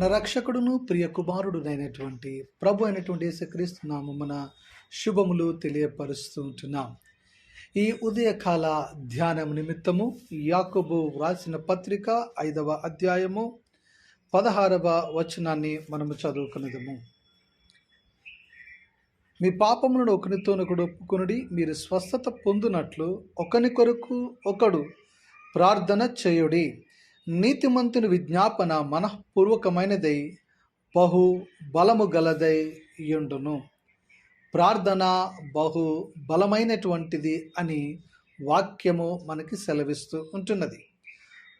మన రక్షకుడును ప్రియ కుమారుడునైనటువంటి ప్రభు అయినటువంటి యేసుక్రీస్తు నామమున శుభములు తెలియపరుస్తూ ఉంటున్నాం ఈ ఉదయకాల ధ్యానం నిమిత్తము యాకబు వ్రాసిన పత్రిక ఐదవ అధ్యాయము పదహారవ వచనాన్ని మనము చదువుకునేదము. మీ పాపములను ఒకరితోనొకడు ఒప్పుకొనుడి మీరు స్వస్థత పొందినట్లు ఒకని కొరకు ఒకడు ప్రార్థన చేయుడి. నీతిమంతుని విజ్ఞాపన మనఃపూర్వకమైనదై బహు బలము గలదై యుండును. ప్రార్థన బహు బలమైనటువంటిది అని వాక్యము మనకి సెలవిస్తూ ఉంటున్నది.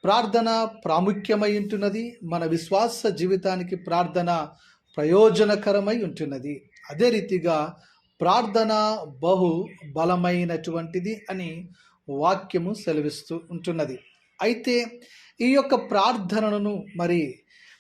ప్రార్థన ప్రాముఖ్యమై ఉంటున్నది మన విశ్వాస జీవితానికి ప్రార్థన ప్రయోజనకరమై ఉంటున్నది. అదే రీతిగా ప్రార్థన బహు బలమైనటువంటిది అని వాక్యము సెలవిస్తూ ఉంటున్నది. అయితే ఈ యొక్క ప్రార్థనలను మరి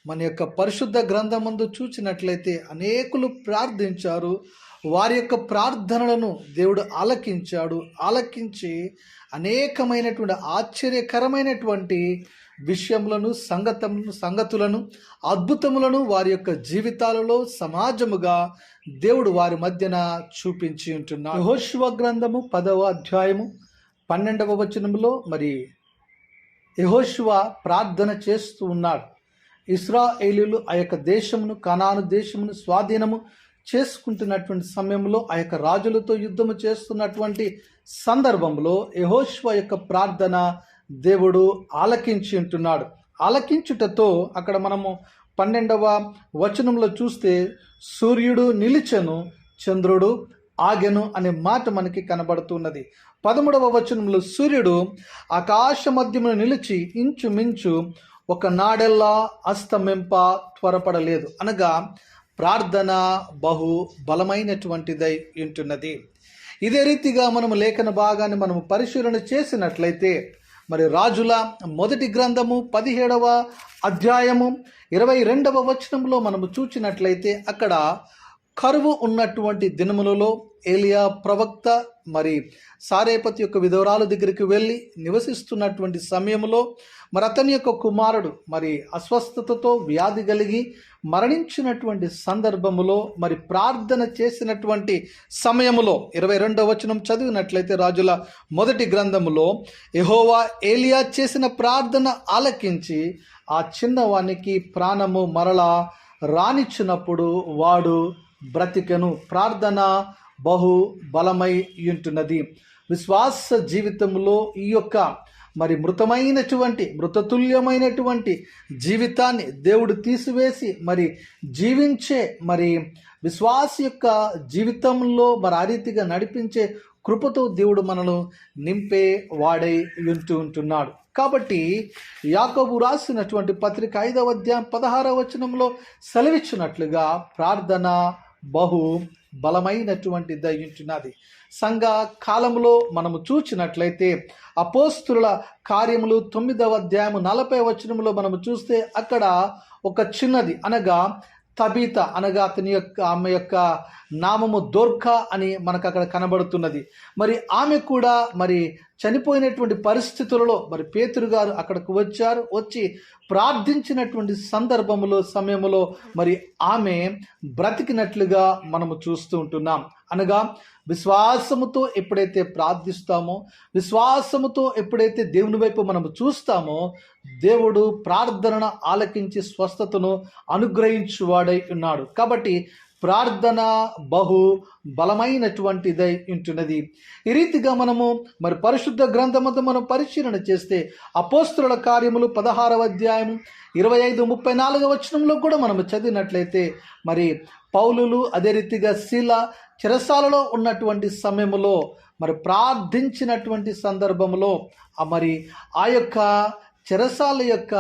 మన యొక్క పరిశుద్ధ గ్రంథమందు చూచినట్లయితే అనేకులు ప్రార్థించారు. వారి యొక్క ప్రార్థనలను దేవుడు ఆలకించాడు. ఆలకించి అనేకమైనటువంటి ఆశ్చర్యకరమైనటువంటి విషయములను సంగతములను సంగతులను అద్భుతములను వారి యొక్క జీవితాలలో సమాజముగా దేవుడు వారి మధ్యన చూపించి ఉంటున్నాడు. హోష్వ గ్రంథము పదవ అధ్యాయము పన్నెండవ వచనములో మరి యెహోషువ ప్రార్థన చేస్తూ ఉన్నాడు. ఇస్రాయేలీలు ఆ యొక్క దేశమును కనాను దేశమును స్వాధీనము చేసుకుంటున్నటువంటి సమయంలో ఆ యొక్క రాజులతో యుద్ధము చేస్తున్నటువంటి సందర్భంలో యహోశివ యొక్క ప్రార్థన దేవుడు ఆలకించి ఉంటున్నాడు. ఆలకించుటతో అక్కడ మనము పన్నెండవ వచనంలో చూస్తే సూర్యుడు నిలిచెను చంద్రుడు ఆగెను అనే మాట మనకి కనబడుతున్నది. పదమూడవ వచనంలో సూర్యుడు ఆకాశ మధ్యమును నిలిచి ఇంచుమించు ఒక నాడెల్లా అస్తమింప త్వరపడలేదు. అనగా ప్రార్థన బహు బలమైనటువంటిదై ఉంటున్నది. ఇదే రీతిగా మనము లేఖన భాగాన్ని మనము పరిశీలన చేసినట్లయితే మరి రాజుల మొదటి గ్రంథము పదిహేడవ అధ్యాయము ఇరవై రెండవ వచనంలో మనము చూచినట్లయితే అక్కడ కరువు ఉన్నటువంటి దినములలో ఏలియా ప్రవక్త మరి సారేపతి యొక్క విధవరాలు దగ్గరికి వెళ్ళి నివసిస్తున్నటువంటి సమయంలో మరి అతని యొక్క కుమారుడు మరి అస్వస్థతతో వ్యాధి కలిగి మరణించినటువంటి సందర్భములో మరి ప్రార్థన చేసినటువంటి సమయములో ఇరవై రెండవ వచనం చదివినట్లయితే రాజుల మొదటి గ్రంథములో ఎహోవా ఏలియా చేసిన ప్రార్థన ఆలకించి ఆ చిన్నవానికి ప్రాణము మరలా రానిచ్చినప్పుడు వాడు బ్రతికెను. ప్రార్థన బహు బలమై ఉంటున్నది. విశ్వాస జీవితంలో ఈ యొక్క మరి మృతమైనటువంటి మృతతుల్యమైనటువంటి జీవితాన్ని దేవుడు తీసివేసి మరి జీవించే మరి విశ్వాస యొక్క జీవితంలో మరి ఆ రీతిగా నడిపించే కృపతో దేవుడు మనను నింపే వాడై ఉంటూ ఉంటున్నాడు. కాబట్టి యాకబు రాసినటువంటి పత్రిక ఐదవ అధ్యాయం పదహారవ వచనంలో సెలవిచ్చినట్లుగా ప్రార్థన బహు బలమైనటువంటి దయించున్నది. సంఘ కాలంలో మనము చూచినట్లయితే అపోస్తుల కార్యములు తొమ్మిదవ అధ్యాయము నలభై వచనంలో మనము చూస్తే అక్కడ ఒక చిన్నది అనగా తబీత అనగా అతని యొక్క ఆమె యొక్క నామము దోర్ఖ అని మనకు అక్కడ కనబడుతున్నది. మరి ఆమె కూడా మరి చనిపోయినటువంటి పరిస్థితులలో మరి పేతురు గారు అక్కడికి వచ్చారు. వచ్చి ప్రార్థించినటువంటి సందర్భములో సమయంలో మరి ఆమె బ్రతికినట్లుగా మనము చూస్తూ ఉంటున్నాం. అనగా విశ్వాసముతో ఎప్పుడైతే ప్రార్థిస్తామో విశ్వాసముతో ఎప్పుడైతే దేవుని వైపు మనము చూస్తామో దేవుడు ప్రార్థనను ఆలకించి స్వస్థతను అనుగ్రహించువాడై ఉన్నాడు. కాబట్టి ప్రార్థన బహు బలమైనటువంటిదై ఉంటున్నది. ఈ రీతిగా మనము మరి పరిశుద్ధ గ్రంథమంతా మనం పరిశీలన చేస్తే అపోస్తుల కార్యములు పదహారవ అధ్యాయం ఇరవై ఐదు ముప్పై నాలుగవ వచనంలో కూడా మనము చదివినట్లయితే మరి పౌలులు అదే రీతిగా శీల చిరసాలలో ఉన్నటువంటి సమయంలో మరి ప్రార్థించినటువంటి సందర్భంలో మరి ఆ యొక్క చెరసాల యొక్క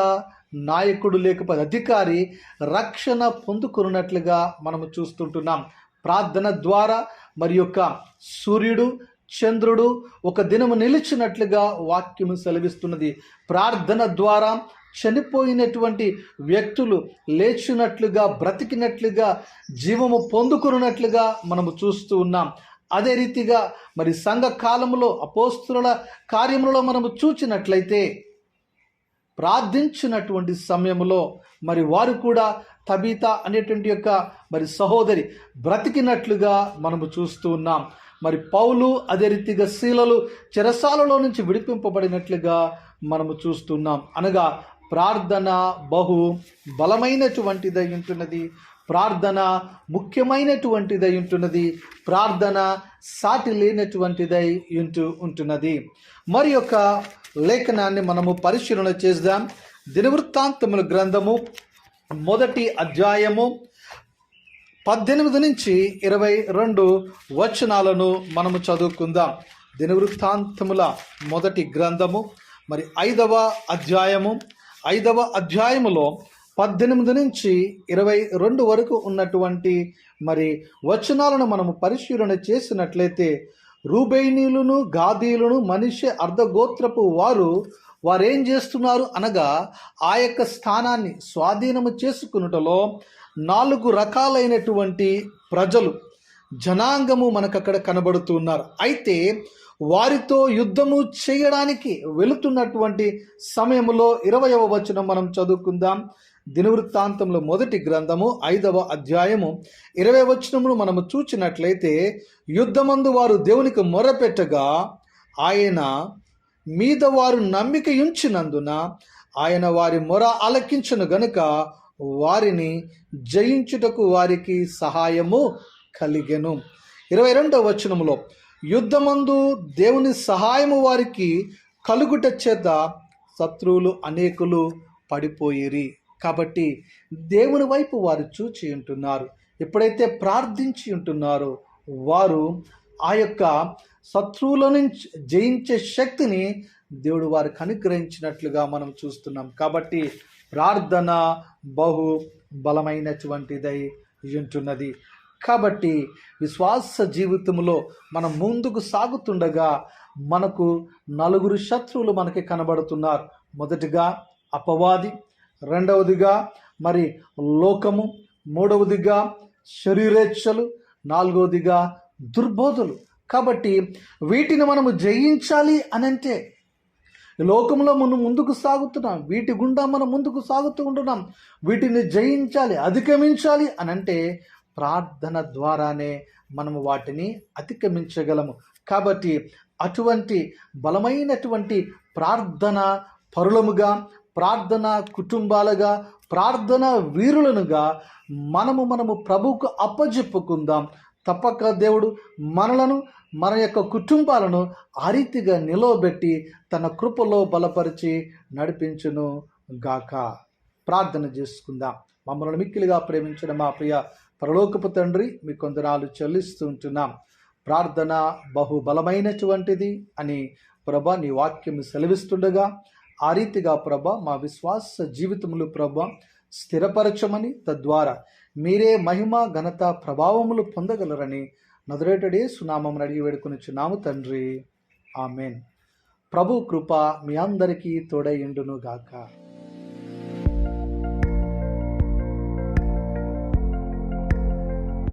నాయకుడు లేకపోతే అధికారి రక్షణ పొందుకున్నట్లుగా మనము చూస్తుంటున్నాం. ప్రార్థన ద్వారా మరి యొక్క సూర్యుడు చంద్రుడు ఒక దినము నిలిచినట్లుగా వాక్యము సెలవిస్తున్నది. ప్రార్థన ద్వారా చనిపోయినటువంటి వ్యక్తులు లేచినట్లుగా బ్రతికినట్లుగా జీవము పొందుకున్నట్లుగా మనము చూస్తూ ఉన్నాం. అదే రీతిగా మరి సంఘ కాలంలో అపోస్తుల కార్యములలో మనము చూచినట్లయితే ప్రార్థించినటువంటి సమయంలో మరి వారు కూడా తబీత అనేటువంటి యొక్క మరి సహోదరి బ్రతికినట్లుగా మనము చూస్తూ ఉన్నాం. మరి పౌలు అదే రీతిగా శీలలు చెరసాలలో నుంచి విడిపింపబడినట్లుగా మనము చూస్తున్నాం అనగా ప్రార్థన బహు బలమైనటువంటిదై ఉంటున్నది. ప్రార్థన ముఖ్యమైనటువంటిదై ఉంటున్నది. ప్రార్థన సాటి లేనటువంటిదై ఉంటూ ఉంటున్నది. మరి యొక్క లేఖనాన్ని మనము పరిశీలన చేద్దాం. దినవృత్తాంతముల గ్రంథము మొదటి అధ్యాయము పద్దెనిమిది నుంచి ఇరవై రెండు వచనాలను మనము చదువుకుందాం. దినవృత్తాంతముల మొదటి గ్రంథము మరి ఐదవ అధ్యాయము ఐదవ అధ్యాయములో పద్దెనిమిది నుంచి ఇరవై రెండు వరకు ఉన్నటువంటి మరి వచనాలను మనము పరిశీలన చేసినట్లయితే రూబేణీలను గాదీలను మనిషి అర్ధగోత్రపు వారు వారేం చేస్తున్నారు అనగా ఆ యొక్క స్థానాన్ని స్వాధీనము చేసుకున్నటలో నాలుగు రకాలైనటువంటి ప్రజలు జనాంగము మనకు అక్కడ కనబడుతున్నారు. అయితే వారితో యుద్ధము చేయడానికి వెళుతున్నటువంటి సమయంలో ఇరవయవ వచనం మనం చదువుకుందాం. దినవృత్తాంతంలో మొదటి గ్రంథము ఐదవ అధ్యాయము ఇరవై వచనమును మనము చూచినట్లయితే యుద్ధమందు వారు దేవునికి మొరపెట్టగా ఆయన మీద వారు నమ్మిక ఉంచినందున ఆయన వారి మొర ఆలకించను గనుక వారిని జయించుటకు వారికి సహాయము కలిగెను. ఇరవై రెండవ వచనములో యుద్ధమందు దేవుని సహాయము వారికి కలుగుట చేత శత్రువులు అనేకులు పడిపోయిరి. కాబట్టి దేవుని వైపు వారు చూచి ఉంటున్నారు. ఎప్పుడైతే ప్రార్థించి ఉంటున్నారో వారు ఆ యొక్క శత్రువుల నుంచి జయించే శక్తిని దేవుడు వారికి అనుగ్రహించినట్లుగా మనం చూస్తున్నాం. కాబట్టి ప్రార్థన బహు బలమైనటువంటిదై ఉంటున్నది. కాబట్టి విశ్వాస జీవితంలో మనం ముందుకు సాగుతుండగా మనకు నలుగురు శత్రువులు మనకి కనబడుతున్నారు. మొదటిగా అపవాది రెండవదిగా మరి లోకము మూడవదిగా శరీరేచ్ఛలు నాలుగవదిగా దుర్బోధులు. కాబట్టి వీటిని మనము జయించాలి అనంటే ఈ లోకంలో మనం ముందుకు సాగుతున్నాం. వీటి గుండా మనం ముందుకు సాగుతూ ఉంటున్నాం. వీటిని జయించాలి అధిగమించాలి అని అంటే ప్రార్థన ద్వారానే మనము వాటిని అతిక్రమించగలము. కాబట్టి అటువంటి బలమైనటువంటి ప్రార్థన పరులముగా ప్రార్థన కుటుంబాలుగా ప్రార్థన వీరులనుగా మనము మనము ప్రభువుకు అప్పజెప్పుకుందాం. తప్పక దేవుడు మనలను మన యొక్క కుటుంబాలను ఆ రీతిగా నిలవబెట్టి తన కృపలో బలపరిచి నడిపించును గాక. ప్రార్థన చేసుకుందాం. మమ్మల్ని మిక్కిలిగా ప్రేమించిన మా ప్రియ పరలోకపు తండ్రి మీ కొందనాలు చెల్లిస్తూ ఉంటున్నాం. ప్రార్థన బహుబలమైనటువంటిది అని ప్రభ నీ వాక్యం సెలవిస్తుండగా ఆ రీతిగా ప్రభ మా విశ్వాస జీవితములు ప్రభ స్థిరపరచమని తద్వారా మీరే మహిమ ఘనత ప్రభావములు పొందగలరని నదురేటడే సునామం అడిగి వేడుకొనిచున్నాము తండ్రి. ఆమెన్. ప్రభు కృప మీ అందరికీ తోడైండును గాక